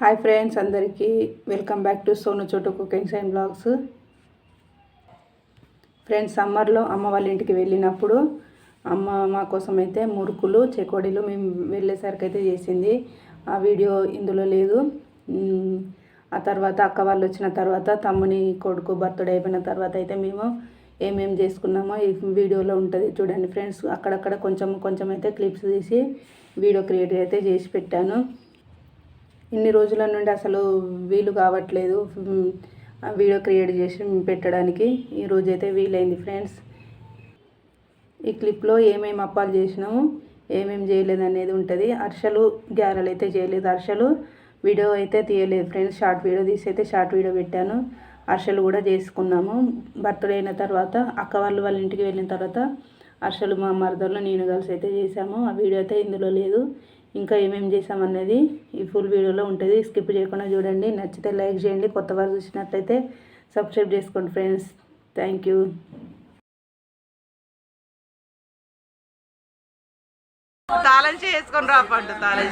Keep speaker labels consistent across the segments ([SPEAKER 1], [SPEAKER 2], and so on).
[SPEAKER 1] Hi friends అందరికీ welcome back to Sonu Chotu cookings and blogs. Friends సమ్మర్లో అమ్మ వాళ్ళ ఇంటికి వెళ్ళినప్పుడు అమ్మ మా కోసం అయితే మురుకులు చెకోడీలు మేము వెళ్ళేసరికి అయితే చేసింది. ఆ వీడియో ఇందులో లేదు. ఆ తర్వాత అక్క వాళ్ళు వచ్చిన తర్వాత తమ్ముని కొడుకు బర్త్డే అయిపోయిన తర్వాత అయితే మేము ఏమేమి చేసుకున్నామో ఈ వీడియోలో ఉంటుంది. చూడండి ఫ్రెండ్స్ అక్కడక్కడ కొంచెం కొంచెం అయితే క్లిప్స్ తీసి వీడియో క్రియేట్ అయితే చేసి పెట్టాను. ఇన్ని రోజుల నుండి అసలు వీలు కావట్లేదు. వీడియో క్రియేట్ చేసి పెట్టడానికి ఈ అయితే వీలైంది ఫ్రెండ్స్. ఈ క్లిప్లో ఏమేమి అప్పాలు చేసినాము ఏమేమి చేయలేదు అనేది ఉంటుంది. అర్షలు గ్యారలు అయితే చేయలేదు. అర్షలు వీడియో అయితే తీయలేదు ఫ్రెండ్స్. షార్ట్ వీడియో తీసి అయితే షార్ట్ వీడియో పెట్టాను. అర్షలు కూడా చేసుకున్నాము. బర్త్డే అయిన తర్వాత అక్క వాళ్ళు వాళ్ళ ఇంటికి వెళ్ళిన తర్వాత అర్షలు మా మరదలు నేను కలిసి అయితే చేసాము. ఆ వీడియో అయితే ఇందులో లేదు. ఇంకా ఏమేమి చేసామనేది ఈ ఫుల్ వీడియోలో ఉంటుంది. స్కిప్ చేయకుండా చూడండి. నచ్చితే లైక్ చేయండి. కొత్త వారు చూసినట్లయితే సబ్స్క్రైబ్ చేసుకోండి ఫ్రెండ్స్ థ్యాంక్ యూ
[SPEAKER 2] తాళం చేసుకొని రా పండు తాళం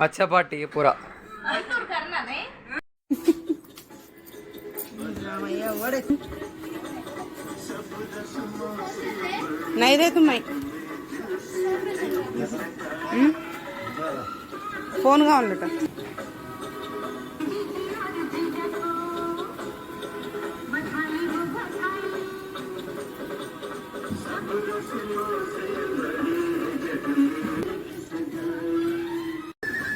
[SPEAKER 3] బచ్చపాటి పుర.
[SPEAKER 2] నైదే తుమ్మాయి ఫోన్గా
[SPEAKER 3] ఉండటం.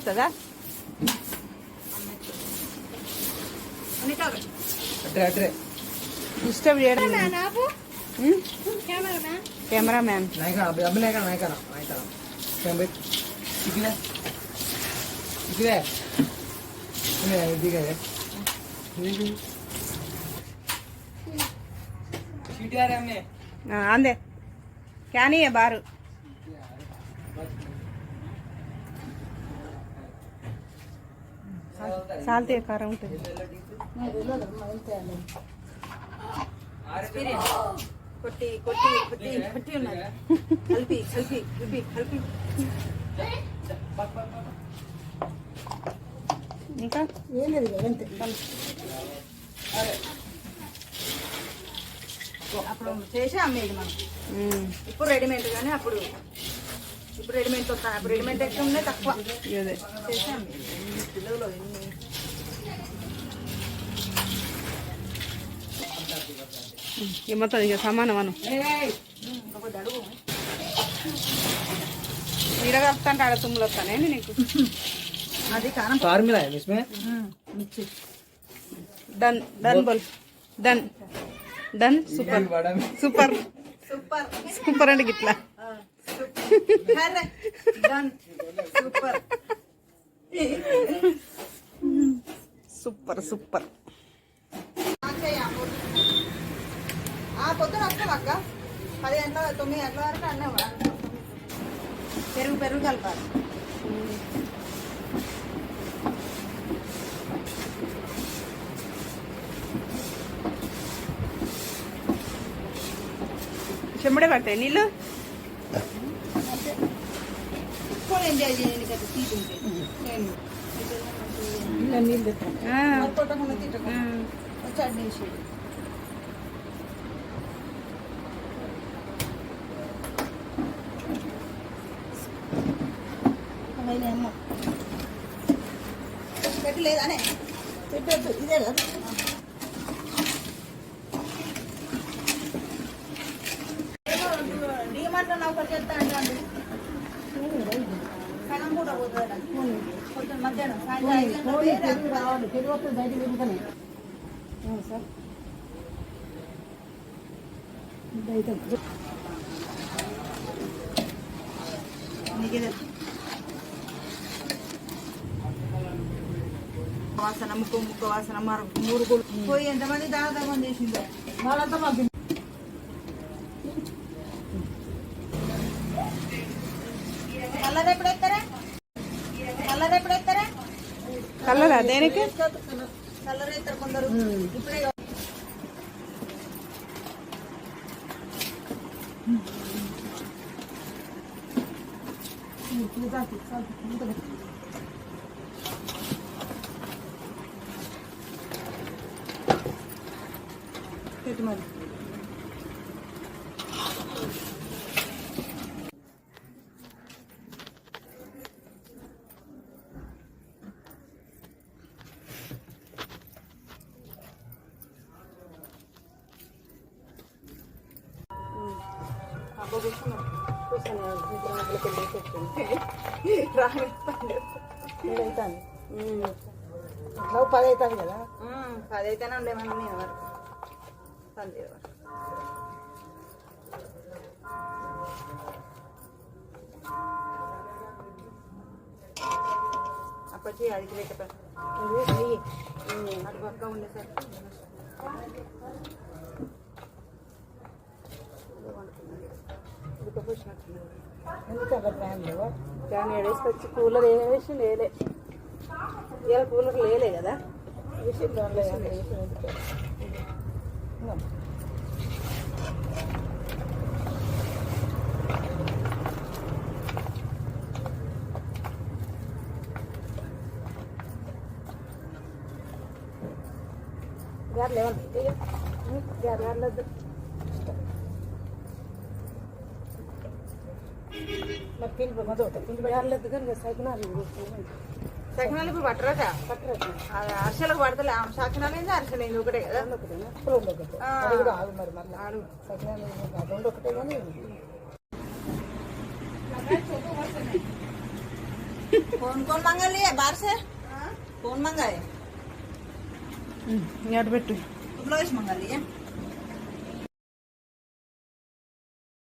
[SPEAKER 4] అమ్మెత్తదా
[SPEAKER 1] డిస్టర్బ్ చేయడం కెమెరా మ్యాన్ అందే. క్యానీ బారు. సాల్తీ కారం ఉంటుంది.
[SPEAKER 2] కొట్టి కొట్టి కొట్టి కొట్టి ఉన్నది. కలిపి కలిపి కలిపి కలిపి.
[SPEAKER 1] ఇంకా?
[SPEAKER 2] అప్పుడు చేసి అమ్మేది మనం. ఇప్పుడు రెడీమేడ్ కానీ అప్పుడు. ఇప్పుడు రెడీమేడ్ వస్తాను అప్పుడు రెడీమేడ్ ఎక్కువ ఉన్నాయి తక్కువ. చేసి. అమ్మేది పిల్లలు ఈ
[SPEAKER 1] మొత్తం ఇక సమానం అను. విడగలుపుతాంటే ఆడ తుమ్ములు వస్తానే నీకు?
[SPEAKER 2] అది కారం ఫార్ములా
[SPEAKER 1] డన్ డన్ బోల్. Done. Done super. Super.
[SPEAKER 2] Super.
[SPEAKER 1] Super అంటే గిట్లా. Super
[SPEAKER 2] super. పొద్దున వస్తాం అక్క. పది గంటల తొమ్మిది గంటల వరకు అన్నే పెరుగు పెరుగు కలపాలి.
[SPEAKER 1] చెమ్మడే పడతాయి నీళ్ళు?
[SPEAKER 5] నీళ్ళు
[SPEAKER 2] అమ్మ. పెట్టి లేదానే పెట్టద్దు ఇదే కదా. అంటే సగం కూడా పోతుంది పొద్దున్న మధ్యాహ్నం సాయంత్రం
[SPEAKER 5] రావాలి పెరుగు సార్.
[SPEAKER 2] వాసన ముక్కు ముక్క వాసన మర మురుగులు పోయి ఎంతమంది దాదాపు చేసిందో
[SPEAKER 5] వాళ్ళంతా పంపి
[SPEAKER 2] కలర్ కలర్ ఎప్పుడు ఎత్తారా?
[SPEAKER 5] కలరా దేనికి?
[SPEAKER 2] కలర్ ఎత్తారు కొందరు. ఇప్పుడే
[SPEAKER 5] పెట్టు మరి.
[SPEAKER 2] పది అవుతుంది కదా. పది అయితేనే ఉండేమన్నా నేను వరకు వరకు అప్పటి అడిగి లేకపోతే అటు పక్క ఉండేసరికి
[SPEAKER 5] ఫ్యాన్ ఏడేసుకొచ్చి కూలర్ వేసి లేలే. ఇలా కూలర్ లేలే కదా. bakalım. Yerlerim değil. Yerlerledim. İşte. Ben pil bakmadım. Pil bakmadım. Yerledim.
[SPEAKER 2] Saygınlar yürüyorum. పట్టరాక అది అరిసెలకు పడతలే ఆ సకినాలు ఏంది అరిసెలు ఏంది ఒకటే కదా ఆ. ఆడు. कौन कौन मंगा लिया बाहर से कौन मंगाए
[SPEAKER 5] పెట్టు
[SPEAKER 2] तुम लोग मंगा लिए